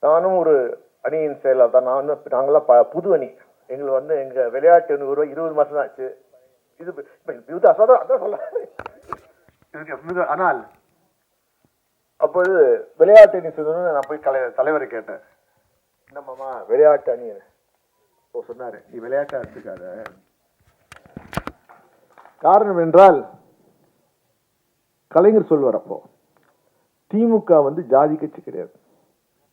நானும் ஒரு அணியின் செயலாளர் தான். நான் வந்து நாங்களாம் ப- புது அணி. எங்களுக்கு வந்து எங்க விளையாட்டு ஒரு இருபது மாசம் தான் ஆச்சு. இது இப்ப அதான் சொல்ல. ஆனால் அப்போது விளையாட்டு அணி சொல்லணும்னு நான் போய் தலை தலைவரை கேட்டேன். என்னம்மாமா விளையாட்டு அணி இப்போ சொன்னாரு. நீ விளையாட்டா எடுத்துக்காத. காரணம் என்றால் கலைஞர் சொல்வார் அப்போ திமுக வந்து ஜாதி கட்சி கிடையாது.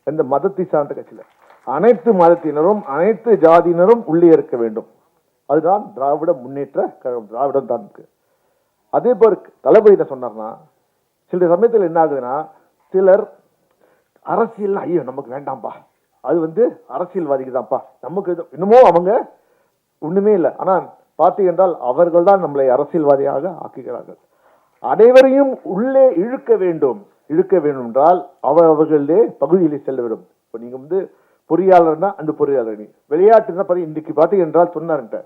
எந்த மதத்தை சார்ந்த கட்சியில். அனைத்து மதத்தினரும் அனைத்து ஜாதியினரும் உள்ளே இருக்க வேண்டும். அதுதான் திராவிட முன்னேற்ற கழகம் திராவிடம் தான் இருக்கு. அதே போல் தளபதி என்ன சொன்னார்னா சில சமயத்தில் என்ன ஆகுதுன்னா சிலர் அரசியல் ஐயோ நமக்கு வேண்டாம்ப்பா அது வந்து அரசியல்வாதிக்கு தான்ப்பா நமக்கு இன்னமும் அவங்க ஒன்றுமே இல்லை. ஆனால் பார்த்தீங்க என்றால் அவர்கள் தான் நம்மளை அரசியல்வாதியாக ஆக்குகிறார்கள். அனைவரையும் உள்ளே இழுக்க வேண்டும். இழுக்க வேண்டும் என்றால் அவர் அவர்களே பகுதியிலே செல்ல வேண்டும் இப்போ நீங்கள் வந்து பொறியாளர்னா அந்த பொறியாளர் நீ. விளையாட்டுனா பார்த்து இன்றைக்கி பார்த்தீங்க என்றால் சொன்னார்கிட்ட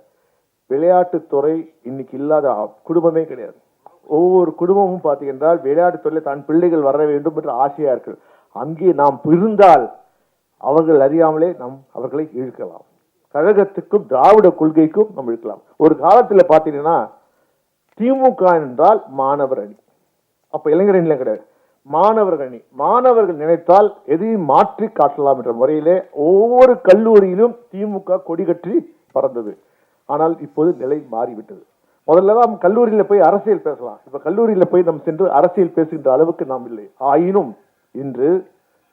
விளையாட்டுத்துறை இன்னைக்கு இல்லாத குடும்பமே கிடையாது. ஒவ்வொரு குடும்பமும் பார்த்தீங்க என்றால் விளையாட்டுத்துறையில் தான் பிள்ளைகள் வர வேண்டும் என்று ஆசையாக இருக்கு. அங்கே நாம் இருந்தால் அவர்கள் அறியாமலே நாம் அவர்களை இழுக்கலாம். கழகத்துக்கும் திராவிட கொள்கைக்கும் நம்ம இழுக்கலாம். ஒரு காலத்தில் பார்த்தீங்கன்னா திமுக என்றால் மாணவர் அணி. அப்போ இளைஞர் அணியில் கிடையாது. மாணவர்கள் அணி மாணவர்கள் நினைத்தால் எதையும் மாற்றி காட்டலாம் என்ற முறையிலே ஒவ்வொரு கல்லூரியிலும் திமுக கொடி கட்டி பறந்தது. ஆனால் இப்போது நிலை மாறிவிட்டது. முதல்ல தான் கல்லூரியில் போய் அரசியல் பேசலாம். இப்போ கல்லூரியில் போய் நாம் சென்று அரசியல் பேசுகின்ற அளவுக்கு நாம் இல்லை. ஆயினும் இன்று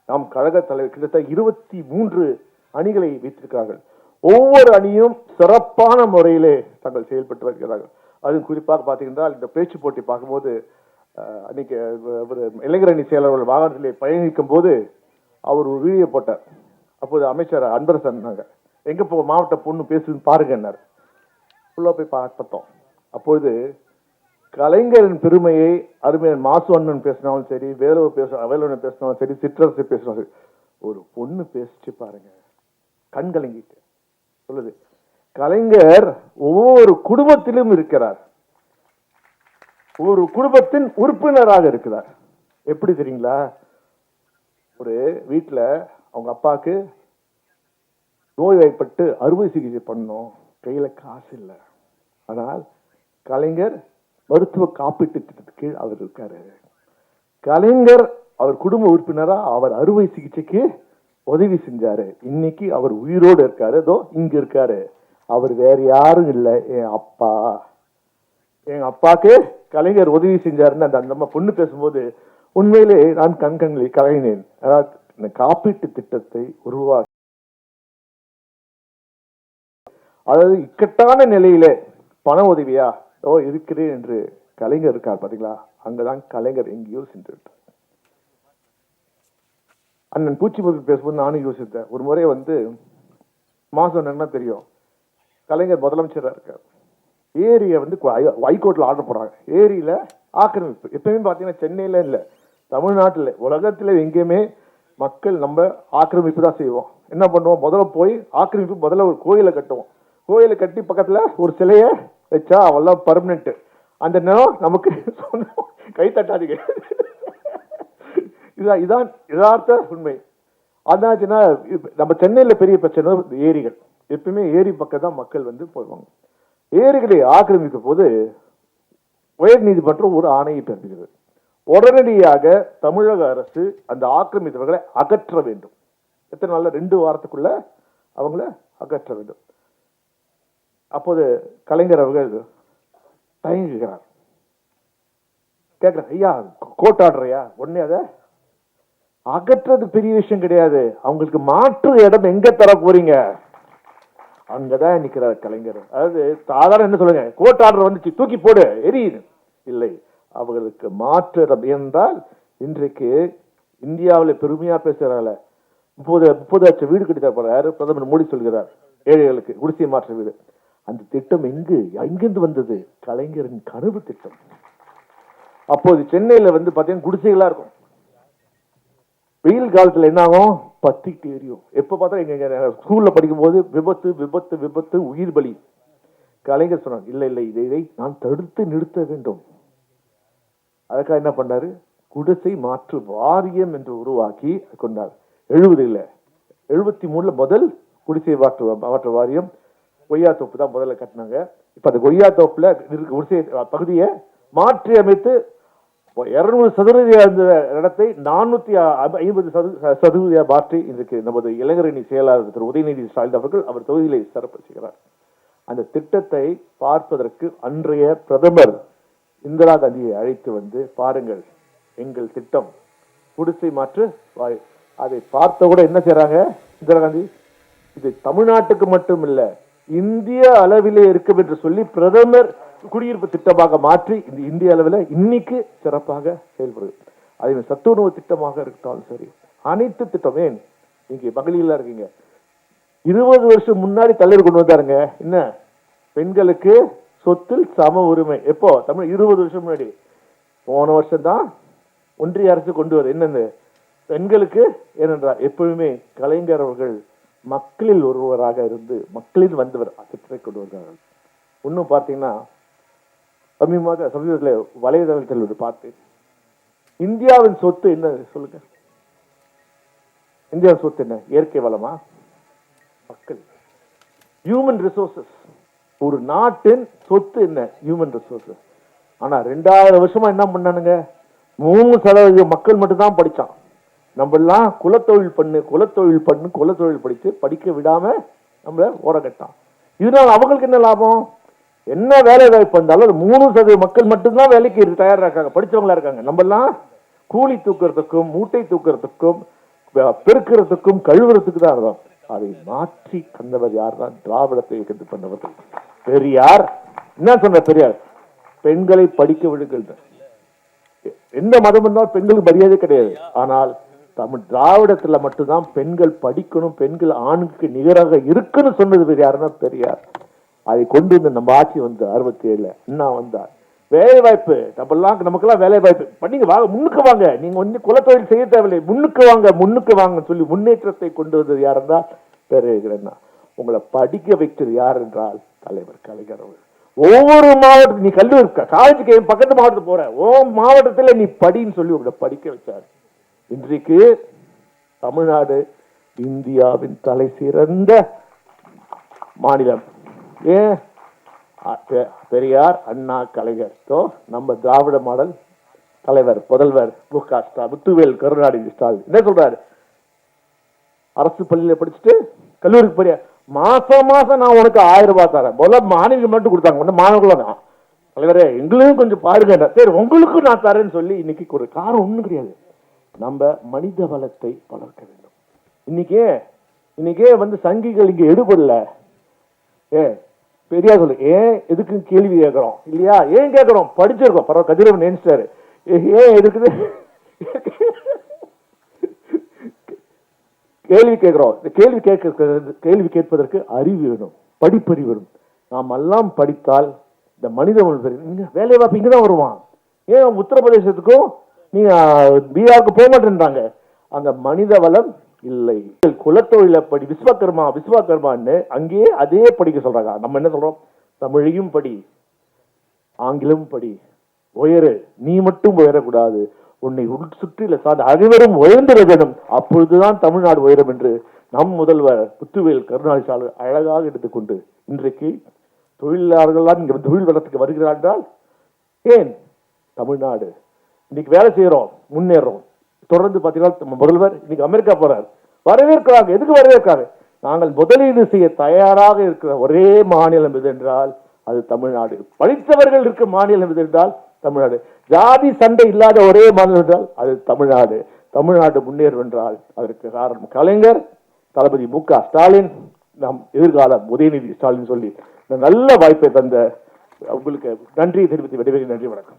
நாம் கழக தலைவர் கிட்டத்தட்ட இருபத்தி மூன்று அணிகளை வைத்திருக்கிறார்கள். ஒவ்வொரு அணியும் சிறப்பான முறையிலே தங்கள் செயல்பட்டு வருகிறார்கள். அது குறிப்பாக பார்த்தீங்கன்னா இந்த பேச்சு போட்டி பார்க்கும்போது அன்னைக்கு ஒரு இளைஞர் அணி வாகனத்திலே பயணிக்கும் போது அவர் ஒரு வீடியோ போட்டார். அப்போது அமைச்சர் அன்பரசன் நாங்கள் எங்கே போ மாவட்ட பொண்ணு பேசுதுன்னு பாருங்கன்னார் உள்ளே போய் பார்த்தோம். அப்பொழுது கலைஞரின் பெருமையை அருமையன் மாசு அண்ணன் பேசினாலும் சரி வேலவ பேச வேலவன் பேசினாலும் சரி சிற்றரசு பேசினாலும் சரி ஒரு பொண்ணு பேசிச்சு பாருங்க. கண் கலங்கிட்டு. சொல்லுது. கலைஞர் ஒவ்வொரு குடும்பத்திலும் இருக்கிறார். ஒரு குடும்பத்தின் உறுப்பினராக இருக்கிறார். எப்படி தெரியுங்களா? ஒரு வீட்டில் அவங்க அப்பாவுக்கு நோய்வாய்ப்பட்டு அறுவை சிகிச்சை பண்ணோம் கையில காசு இல்லை. ஆனால் கலைஞர் மருத்துவ காப்பீட்டு திட்டத்துக்கு கீழ் அவர் இருக்காரு. கலைஞர் அவர் குடும்ப உறுப்பினரா அவர் அறுவை சிகிச்சைக்கு உதவி செஞ்சாரு. இன்னைக்கு அவர் உயிரோடு இருக்காரு. ஏதோ இங்க இருக்காரு. அவர் வேற யாரும் இல்லை. என் அப்பா. எங்கள் அப்பாக்கு கலைஞர் உதவி செஞ்சாருன்னு அந்த நம்ம பொண்ணு பேசும்போது உண்மையிலே நான் கண்கண்களை கலகினேன் அதாவது இந்த காப்பீட்டு திட்டத்தை உருவாக்கி அதாவது இக்கட்டான நிலையிலே பண உதவியா? ஓ இருக்கிறேன் என்று கலைஞர் இருக்கார் பார்த்தீங்களா அங்கதான் கலைஞர் எங்கேயோ சென்று அண்ணன் அண்ணன் பூச்சிமுருகன் பேசும்போது நானும் யோசித்தேன். ஒரு முறை வந்து மாசம் என்னன்னா தெரியும் கலைஞர் முதலமைச்சராக இருக்கார். ஏரியை வந்து ஹை- ஹைகோர்ட்ல ஆர்டர் போடுறாங்க. ஏரியில ஆக்கிரமிப்பு. எப்பயுமே பாத்தீங்கன்னா சென்னையில இல்லை தமிழ்நாட்டில் உலகத்துல எங்கேயுமே மக்கள் நம்ம ஆக்கிரமிப்பு தான் செய்வோம். என்ன பண்ணுவோம்? முதல்ல போய் ஆக்கிரமிப்பு முதல்ல ஒரு கோயிலை கட்டுவோம். கோயிலை கட்டி பக்கத்துல ஒரு சிலைய வச்சா அவெல்லாம் பர்மனெண்ட் அந்த நிலம் நமக்கு சொந்தம். கை தட்டாதீங்க. இதான் இதான் யதார்த்த உண்மை. அதாச்சுன்னா நம்ம சென்னையில பெரிய பிரச்சனை ஏரிகள். எப்பயுமே ஏரி பக்கம் தான் மக்கள் வந்து போவாங்க. ஏரிகளை ஆக்கிரமிக்கும் போது உயர் நீதிமன்றம் ஒரு ஆணையை பிறப்பிக்கிறது. உடனடியாக தமிழக அரசு அந்த ஆக்கிரமித்தவர்களை அகற்ற வேண்டும். எத்தனை நாள்ல? ரெண்டு வாரத்துக்குள்ள அவங்கள அகற்ற வேண்டும். அப்போது கலைஞர் அவர்கள் தயங்குகிறார். கேட்குறேன் ஐயா கோர்ட் ஆர்டரையா உடனே அதை அகற்றது பெரிய விஷயம் கிடையாது. அவங்களுக்கு மாற்று இடம் எங்க தர போறீங்க? அங்கதான் நிற்கிறார் கலைஞர். அதாவது சாதாரண என்ன சொல்லுங்க? கோர்ட் ஆர்டர் வந்துச்சு தூக்கி போடு எரியுது. இல்லை அவர்களுக்கு மாற்று என்றால் இன்றைக்கு இந்தியாவில் பெருமையா பேசுறாங்கள முப்பது முப்பது லட்சம் வீடு கட்டி தரப்படுறாரு பிரதமர் மோடி சொல்கிறார் ஏழைகளுக்கு குடிசை மாற்று வீடு. அந்த திட்டம் எங்கு எங்கிருந்து வந்தது? கலைஞரின் கனவு திட்டம். அப்போது சென்னையில வந்து பார்த்தீங்கன்னா குடிசைகளாக இருக்கும். வெயில் காலத்துல என்ன ஆகும்? பத்திட்டு எரியும் எப்ப பார்த்தா எங்க ஸ்கூல்ல படிக்கும்போது விபத்து விபத்து விபத்து உயிர் பலி. கலைஞர் சொன்னார் இல்லை இல்லை இதை இதை நான் தடுத்து நிறுத்த வேண்டும். அதுக்காக என்ன பண்ணார்? குடிசை மாற்று வாரியம் என்று உருவாக்கி கொண்டார். எழுபதுல எழுபத்தி மூணுல முதல் குடிசை மாற்று மாற்று வாரியம் கொய்யா தோப்பு தான் முதல்ல கட்டினாங்க. இப்ப அந்த கொய்யா தோப்புல இருக்க குடிசை பகுதியை மாற்றி அமைத்து இருநூறு சதுரடி அந்த இடத்தை நானூத்தி ஐம்பது சது- சதுரடியா மாற்றி இன்றைக்கு நமது இளைஞரணி செயலாளர் திரு உதயநிதி ஸ்டாலின் அவர்கள் அவர் தொகுதியிலே சிறப்பு அந்த திட்டத்தை பார்ப்பதற்கு அன்றைய பிரதமர் இந்திரா காந்தியை அழைத்து வந்து பாருங்கள் எங்கள் திட்டம் குடிசை மாற்று வாய் அதை பார்த்த கூட என்ன செய்கிறாங்க இந்திரா காந்தி? இது தமிழ்நாட்டுக்கு மட்டும் இல்லை இந்திய அளவிலே இருக்கும் என்று சொல்லி பிரதமர் குடியிருப்பு திட்டமாக மாற்றி இந்த இந்திய அளவில் இன்னைக்கு சிறப்பாக செயல்படுது. அது சத்துணவு திட்டமாக இருக்கட்டும் சரி அனைத்து திட்டம் ஏன்? நீங்க இருக்கீங்க. இருபது வருஷம் முன்னாடி தலைவர் கொண்டு வந்தாருங்க. என்ன? பெண்களுக்கு சொத்தில் சம உரிமை. எப்போ? தமிழ் இருபது வருஷம் முன்னாடி. போன வருஷம் தான் ஒன்றிய அரசு கொண்டு வர என்னென்னு பெண்களுக்கு ஏனென்றால் எப்பொழுதுமே கலைஞர் அவர்கள் மக்களில் ஒருவராக இருந்து மக்களில் வந்தவர் திட்டத்தை கொண்டு வந்தார்கள். இன்னும் பார்த்தீங்கன்னா சமீபமாக சமீபத்தில் வலைதளத்தில் ஒரு பார்த்தேன் இந்தியாவின் சொத்து என்ன? சொல்லுங்க. இந்தியாவின் சொத்து என்ன? இயற்கை வளமா? மக்கள். ஹியூமன் ரிசோர்சஸ் ஒரு நாட்டின் சொத்து என்ன? ஹியூமன் ரிசோர்சஸ் ஆனா ரெண்டாயிரம் வருஷமா என்ன பண்ணானுங்க? மூணு சதவீத மக்கள் மட்டும்தான் படிச்சான். நம்ம எல்லாம் குலத்தொழில் பண்ணு குலத்தொழில் பண்ணு குலத்தொழில் படித்து படிக்க விடாம நம்மள ஓரகட்டான் இதனால அவங்களுக்கு என்ன லாபம்? என்ன வேலை வாய்ப்பு இருந்தாலும் அது மூணு சதவீத மக்கள் மட்டும்தான் வேலைக்கு தயாராக இருக்காங்க படிச்சவங்களா இருக்காங்க. நம்மெல்லாம் கூலி தூக்குறதுக்கும் மூட்டை தூக்குறதுக்கும் பெருக்கிறதுக்கும் கழுவுறதுக்கு தான் இருக்கும் அதை மாற்றி கந்தவர் யார் தான் திராவிடத்தை இயக்கத்து பண்ணவர். பெரியார். என்ன சொன்ன பெரியார்? பெண்களை படிக்க விடுங்கள். எந்த மதம் இருந்தாலும் பெண்களுக்கு மரியாதை கிடையாது. ஆனால் தமிழ் திராவிடத்தில் மட்டும்தான் பெண்கள் படிக்கணும் பெண்கள் ஆணுக்கு நிகராக இருக்குன்னு சொன்னது பெரியாருன்னா பெரியார். அதை கொண்டு வந்து நம்ம ஆட்சி வந்து அறுபத்தி ஏழுல அண்ணா வந்தார். வேலை வாய்ப்பு நம்மெல்லாம் நமக்கெல்லாம் வேலை வாய்ப்பு பண்ணிங்க வாங்க முன்னுக்கு வாங்க. நீங்க வந்து குலத்தொழில் செய்ய தேவையில்லை. முன்னுக்கு வாங்க முன்னுக்கு வாங்கன்னு சொல்லி முன்னேற்றத்தை கொண்டு வந்தது யார் என்றால் பேரறிஞர்னா உங்களை படிக்க வைத்தது யார் என்றால் தலைவர் கலைஞர் அவர்கள். ஒவ்வொரு மாவட்டம் நீ கல்லூரி காலேஜுக்கு என் பக்கத்து மாவட்டத்துக்கு போற. ஓ மாவட்டத்துல நீ படின்னு சொல்லி உங்களை படிக்க வச்சார். இன்றைக்கு தமிழ்நாடு இந்தியாவின் தலை சிறந்த மாநிலம். ஏ பெரியார் அண்ணா கலைஞர். ஸோ நம்ம திராவிட மாடல் தலைவர் முதல்வர் மு க ஸ்டாலின் முத்துவேல் கருணாநிதி ஸ்டாலின். என்ன சொல்றாரு? அரசு பள்ளியில படிச்சுட்டு கல்லூரிக்கு போறியா? மாசம் மாசம் நான் உனக்கு ஆயிரம் ரூபாய் தரேன். முதல்ல மாணவிக்கு மட்டும் கொடுத்தாங்க. ஒன்று மாணவர்களும் தான். தலைவரே எங்களையும் கொஞ்சம் பாருங்க சரி உங்களுக்கும் நான் தரேன்னு சொல்லி இன்னைக்கு ஒரு காரணம் ஒன்றும் கிடையாது. நம்ம மனித வளத்தை வளர்க்க வேண்டும். இன்னைக்கே இன்னைக்கே வந்து சங்கிகள் இங்கே எடுபடல. ஏ பெரியார் சொல்லு. ஏன் எதுக்கு கேள்வி கேட்குறோம்? இல்லையா? ஏன் கேட்குறோம்? படிச்சிருக்கோம். பரவாயில்ல கதிரவன் நினைச்சிட்டாரு. ஏ- ஏன் எதுக்குது கேள்வி கேட்குறோம். இந்த கேள்வி கேட்க கேள்வி கேட்பதற்கு அறிவு வேணும். படிப்பறிவு வேணும். நாம் எல்லாம் படித்தால் இந்த மனித இங்கே வேலை வாய்ப்பு இங்கே தான் வருவான். ஏன் உத்தரப்பிரதேசத்துக்கும் நீங்கள் பீகாருக்கு போக மாட்டேன்றாங்க. அந்த மனித வளம் இல்லை. குலத்தொழில படி விஸ்வகர்மா விஸ்வகர்மான்னு அங்கேயே அதே படிக்க சொல்றாங்க. நம்ம என்ன சொல்றோம்? தமிழையும் படி ஆங்கிலம் படி. உயரு நீ மட்டும் உயரக்கூடாது. உன்னை உள் சுற்றில சார்ந்த அனைவரும் உயர்ந்திட வேண்டும். அப்பொழுதுதான் தமிழ்நாடு உயரும் என்று நம் முதல்வர் புத்துவேல் கருணாநிதி அழகாக எடுத்துக்கொண்டு இன்றைக்கு தொழிலாளர்கள்லாம் இங்கே தொழில் வளத்துக்கு வருகிறார் என்றால் ஏன்? தமிழ்நாடு. இன்னைக்கு வேலை செய்யறோம் முன்னேறோம். தொடர்ந்து பார்த்தீங்கன்னா முதல்வர் இன்னைக்கு அமெரிக்கா போறார். வரவேற்கிறாங்க. எதுக்கு வரவேற்கிறாங்க நாங்கள் முதலீடு செய்ய தயாராக இருக்கிற ஒரே மாநிலம் எது என்றால் அது தமிழ்நாடு. படித்தவர்கள் இருக்கிற மாநிலம் எது என்றால் தமிழ்நாடு. ஜாதி சண்டை இல்லாத ஒரே மாநிலம் என்றால் அது தமிழ்நாடு. தமிழ்நாடு முன்னேறும் என்றால் அதற்கு காரணம் கலைஞர் தளபதி மு க ஸ்டாலின் நம் எதிர்கால உதயநிதி ஸ்டாலின் சொல்லி நல்ல வாய்ப்பை தந்த உங்களுக்கு நன்றி தெரிவித்து விடைபெறுகிறேன். நன்றி வணக்கம்.